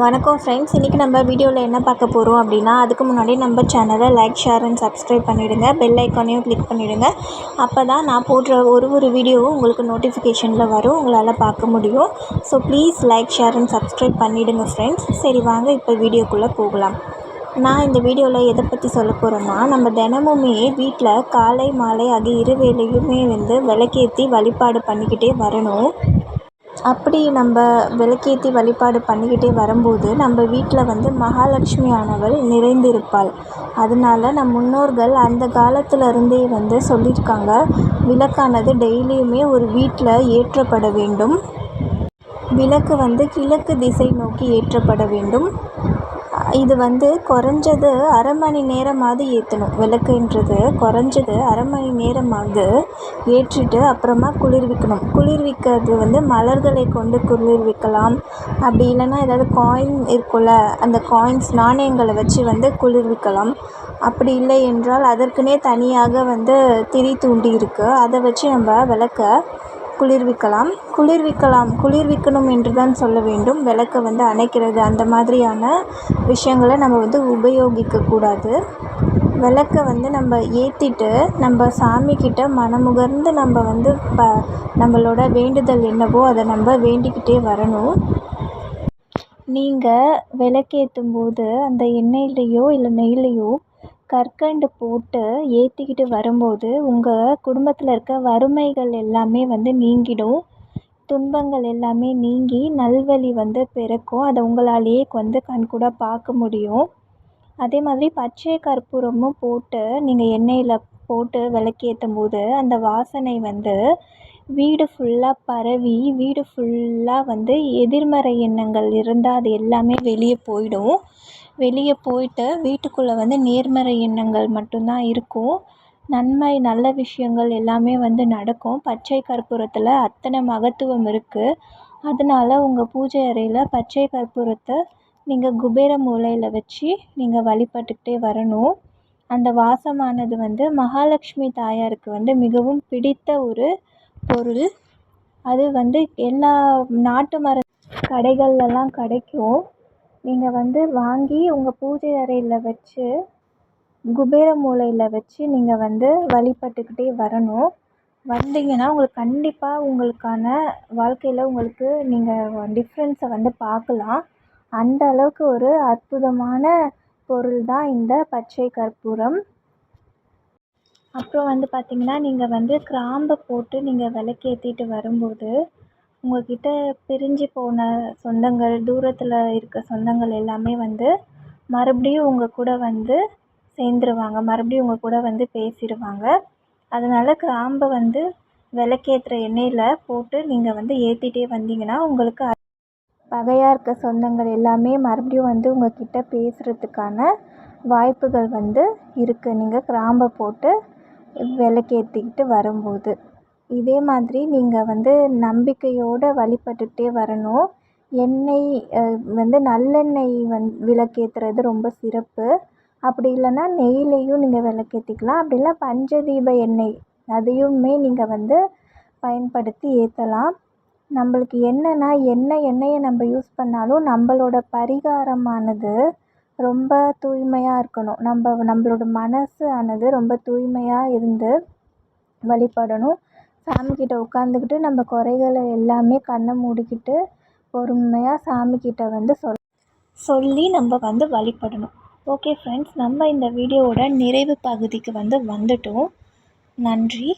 வணக்கம் ஃப்ரெண்ட்ஸ் இன்றைக்கி நம்ம வீடியோவில் என்ன பார்க்க போகிறோம் அப்படின்னா அதுக்கு முன்னாடி நம்ம சேனலை லைக் ஷேர் அண்ட் சப்ஸ்கிரைப் பண்ணிவிடுங்க பெல் ஐக்கானையும் கிளிக் பண்ணிவிடுங்க அப்போ தான் நான் போடுற ஒரு ஒரு வீடியோவும் உங்களுக்கு நோட்டிஃபிகேஷனில் வரும். உங்களால் பார்க்க முடியும். So please like share and subscribe பண்ணிவிடுங்க ஃப்ரெண்ட்ஸ் சரி வாங்க இப்போ வீடியோக்குள்ளே போகலாம். நான் இந்த வீடியோவில் எதை பற்றி சொல்ல போகிறேன்னா நம்ம தினமுமே வீட்டில் காலை மாலை ஆகிய இரு வேளையுமே வந்து விளக்கேற்றி வழிபாடு பண்ணிக்கிட்டே வரணும். அப்படி நம்ம விளக்கேற்றி வழிபாடு பண்ணிக்கிட்டே வரும்போது நம்ம வீட்டில் வந்து மகாலட்சுமி ஆனவள் நிறைந்திருப்பாள். அதனால நம் முன்னோர்கள் அந்த காலத்தில் இருந்தே வந்து சொல்லியிருக்காங்க விளக்கானது டெய்லியுமே ஒரு வீட்டில் ஏற்றப்பட வேண்டும். விளக்கு வந்து கிழக்கு திசை நோக்கி ஏற்றப்பட வேண்டும். இது வந்து குறைஞ்சது அரை மணி நேரமாவது ஏற்றணும் விளக்குன்றது குறைஞ்சது அரை மணி நேரமாவது ஏற்றிட்டு அப்புறமா குளிர்விக்கணும் குளிர்விக்கிறது வந்து மலர்களை கொண்டு குளிர்விக்கலாம் அப்படி இல்லைன்னா ஏதாவது காயின் இருக்கும்ல அந்த காயின்ஸ் நாணயங்களை வச்சு வந்து குளிர்விக்கலாம் அப்படி இல்லை என்றால் அதற்குனே தனியாக வந்து திரி தூண்டி இருக்குது அதை வச்சு நம்ம விளக்க குளிர்விக்கலாம். குளிர்விக்கலாம். குளிர்விக்கணும் என்று தான் சொல்ல வேண்டும். விளக்கை வந்து அணைக்கிறது. அந்த மாதிரியான விஷயங்களை நம்ம வந்து உபயோகிக்கக்கூடாது. விளக்கை வந்து நம்ம ஏற்றிட்டு நம்ம சாமிக்கிட்ட மனமுகர்ந்து நம்ம வந்து ப நம்மளோட வேண்டுதல் என்னவோ அதை நம்ம வேண்டிக்கிட்டே வரணும். நீங்கள் விளக்கேற்றும் போது அந்த எண்ணெயிலையோ இல்லை நெய்லையோ கற்கண்டு போட்டு ஏற்றிக்கிட்டு வரும்போது உங்கள் குடும்பத்தில் இருக்க வறுமைகள் எல்லாமே வந்து நீங்கிடும். துன்பங்கள் எல்லாமே நீங்கி நல்வழி வந்து பிறக்கும். அதை உங்களாலேயே வந்து கண்கூடாக பார்க்க முடியும். அதே மாதிரி பச்சை கற்பூரமும் போட்டு நீங்கள் எண்ணெயில் போட்டு விளக்கேற்றும் போது அந்த வாசனை வந்து வீடு ஃபுல்லாக பரவி வீடு ஃபுல்லாக வந்து எதிர்மறை எண்ணங்கள் இருந்தால் அது எல்லாமே வெளியே போயிடும். வெளியே போயிட்டு வீட்டுக்குள்ளே வந்து நேர்மறை எண்ணங்கள் மட்டும்தான் இருக்கும். நன்மை நல்ல விஷயங்கள் எல்லாமே வந்து நடக்கும். பச்சை கற்பூரத்தில் அத்தனை மகத்துவம் இருக்குது அதனால உங்கள் பூஜை அறையில் பச்சை கற்பூரத்தை நீங்கள் குபேர மூலையில் வச்சு நீங்கள் வழிபட்டுக்கிட்டே வரணும். அந்த வாசமானது வந்து மகாலட்சுமி தாயாருக்கு வந்து மிகவும் பிடித்த ஒரு பொருள். அது வந்து எல்லா நாட்டு மர கடைகள்லலாம் கிடைக்கும். நீங்கள் வந்து வாங்கி உங்கள் பூஜை அறையில் வச்சு குபேர மூலையில் வச்சு நீங்கள் வந்து வழிபட்டுக்கிட்டே வரணும். வந்தீங்கன்னா உங்களுக்கு கண்டிப்பாக உங்களுக்கான வாழ்க்கையில் உங்களுக்கு நீங்கள் டிஃப்ரென்ஸை வந்து பார்க்கலாம். அந்த அளவுக்கு ஒரு அற்புதமான பொருள் தான் இந்த பச்சை கற்பூரம். அப்புறம் வந்து பார்த்திங்கன்னா நீங்கள் வந்து கிராம்பை போட்டு நீங்கள் விளக்கேற்றிட்டு வரும்போது உங்கள்கிட்ட பிரிஞ்சு போன சொந்தங்கள் தூரத்தில் இருக்க சொந்தங்கள் எல்லாமே வந்து மறுபடியும் உங்கள் கூட வந்து சேர்ந்துருவாங்க. மறுபடியும் உங்கள் கூட வந்து பேசிடுவாங்க அதனால் கிராம்பை வந்து விளக்கேத்துற எண்ணெயில் போட்டு நீங்கள் வந்து ஏற்றிட்டே வந்தீங்கன்னா உங்களுக்கு பகையாக இருக்க சொந்தங்கள் எல்லாமே மறுபடியும் வந்து உங்கள் கிட்ட பேசுகிறதுக்கான வாய்ப்புகள் வந்து இருக்குது நீங்கள் கிராம்பை போட்டு விளக்கேற்றிக்கிட்டு வரும்போது. இதே மாதிரி நீங்கள் வந்து நம்பிக்கையோடு வழிபட்டுகிட்டே வரணும். எண்ணெய் வந்து நல்லெண்ணெய் வந் விளக்கேற்றுறது ரொம்ப சிறப்பு. அப்படி இல்லைன்னா நெய்லேயும் நீங்கள் விளக்கேற்றிக்கலாம் அப்படி இல்லை பஞ்சதீப எண்ணெய் அதையுமே நீங்கள் வந்து பயன்படுத்தி ஏற்றலாம் நம்மளுக்கு என்னென்னா என்ன எண்ணெயை நம்ம யூஸ் பண்ணாலும் நம்மளோட பரிகாரமானது ரொம்ப தூய்மையாக இருக்கணும். நம்ம நம்மளோட மனசு ஆனது ரொம்ப தூய்மையாக இருந்து வழிபடணும். சாமிக்கிட்ட உட்காந்துக்கிட்டு நம்ம குறைகளை எல்லாமே கண்ணை மூடிக்கிட்டு பொறுமையாக சாமிக்கிட்ட வந்து சொல் சொல்லி நம்ம வந்து வழிபடணும். ஓகே ஃப்ரெண்ட்ஸ் நம்ம இந்த வீடியோவோட நிறைவு பகுதிக்கு வந்து வந்துட்டோம். நன்றி.